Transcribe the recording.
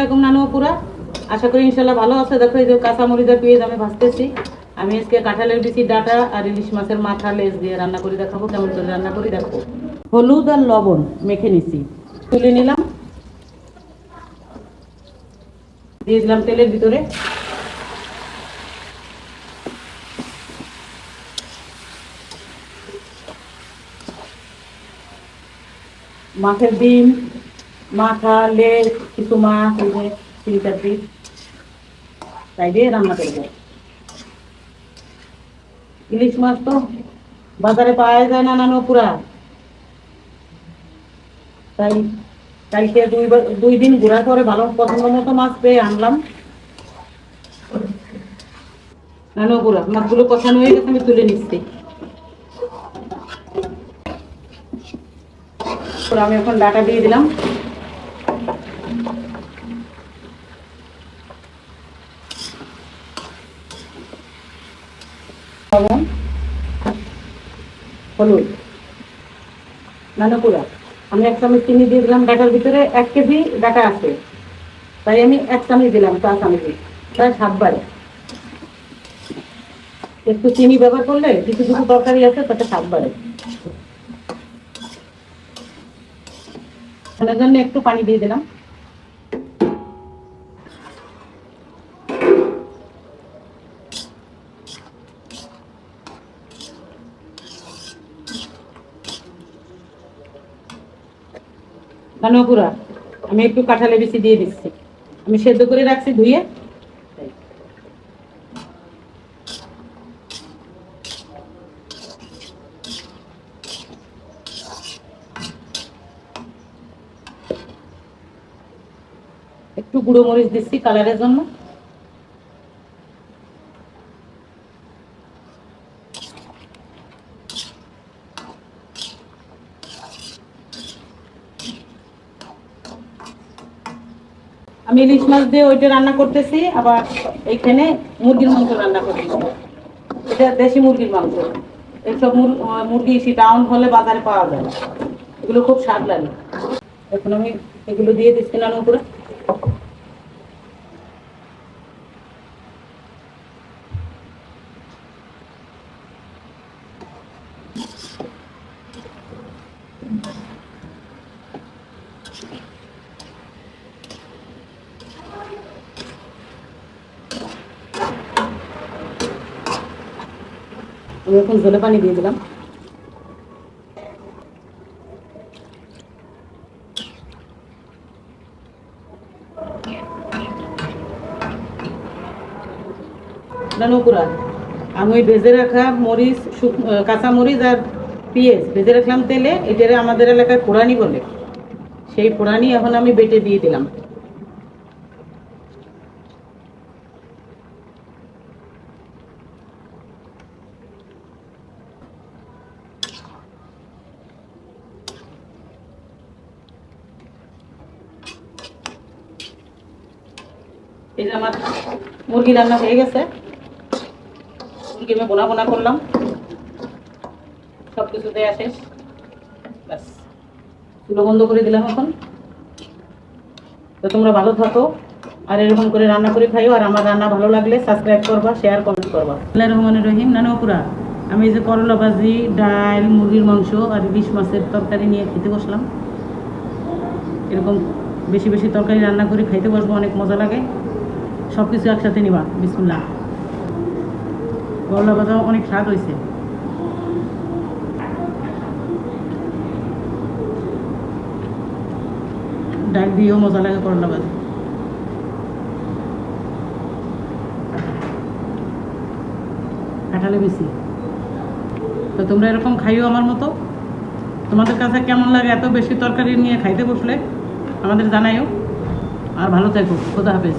আলাইকুম নানু পুরা আশা করি ইনশাল্লাহ ভালো আছে। দেখো এই যে কাঁচামরিচের পেঁয়াজ আমি ভাজতেছি। আমি আজকে কাঁঠালের বিচি ডাটা আর ইলিশ মাছের মাথা লেজ দিয়ে রান্না করে দেখাবো, কেমন করে রান্না করি দেখো। হলুদ আর লবণ মেখে নিছি। তুলে নিলাম। দিয়ে দিলাম তেলের ভিতরে। মাছের ডিম। মাথা লেজ কিছু মাছ যে তিন চার পিস তাই দিয়ে রান্না করব। ইলিশ মাছ তো বাজারে পাওয়া যায় না নানো পুরা। তাই কালকে দুই দুই দিন ঘোরার পরে ভালো পছন্দ মতো মাছ পেয়ে আনলাম। নানো পুরা, মাছগুলো কষানো হয়ে গেছে, আমি তুলে নিচ্ছি। আমি এখন ডাটা দিয়ে দিলাম লবণ হলুদ। নানকুড়া আমি এক চামচ চিনি দিয়ে দিলাম ডাটার ভিতরে এক কেজি ডাটা আছে। তাই আমি এক চামচ দিলাম, চা চামচে। প্রায় সাতবার। একটু চিনি ব্যবহার করলে কিছু কিছু তরকারি আছে, তাতে সাতবারে। জন্য একটু পানি দিয়ে দিলাম। ধন্যপুরা আমি একটু কাঁঠালে বেশি দিয়ে দিচ্ছি। আমি সেদ্ধ করে রাখছি ধুয়ে। একটু গুঁড়ো মরিচ দিচ্ছি কালারের জন্য। আমি ইলিশ মাছ দিয়ে ওইটা রান্না করতেছি, আবার এইখানে মুরগির মাংস রান্না করতেছি। এটা দেশি মুরগির মাংস। এইসব মুরগি সে ডাউন হলে বাজারে পাওয়া যায়। এগুলো খুব স্বাদ লাগে। এখন আমি এগুলো দিয়ে দিচ্ছি না উপরে। আমি এখন জলে পানি দিয়ে দিলাম। আমি ওই ভেজে রাখা মরিচ কাঁচা মরিচ আর পেঁয়াজ ভেজে রাখলাম তেলে, এটারে আমাদের এলাকায় পোড়ানি বলে। সেই পোড়ানি এখন আমি বেটে দিয়ে দিলাম। এই যে আমার মুরগি রান্না হয়ে গেছে। মুরগি আমি বোনা বোনা করলাম। সব কিছু দেওয়া শেষ। ব্যাস। চুলো বন্ধ করে দিলাম এখন। তো তোমরা ভালো থাকো। আর এরকম করে রান্না করে খাইও। আর আমার রান্না ভালো লাগলে সাবস্ক্রাইব করবা শেয়ার কমেন্ট করবা। আল্লাহ রহমানের রহিম। নানুপুরা আমি এই যে করলা ভাজি, ডাল, মুরগির মাংস আর ইলিশ মাছের তরকারি নিয়ে খেতে বসলাম। এরকম বেশি বেশি তরকারি রান্না করে খাইতে বসবো, অনেক মজা লাগে। সব কিছু একসাথে নিবা, বিসমুল্লাহ। করলা ভাজা অনেক স্বাদ হয়েছে ডাল দিয়েও মজা লাগে করলা ভাজা কাঁঠালে বেশি। তো তোমরা এরকম খাইও আমার মতো। তোমাদের কাছে কেমন লাগে এত বেশি তরকারি নিয়ে খাইতে বসলে, আমাদের জানাইও। আর ভালো থাকো, খোদা হাফেজ।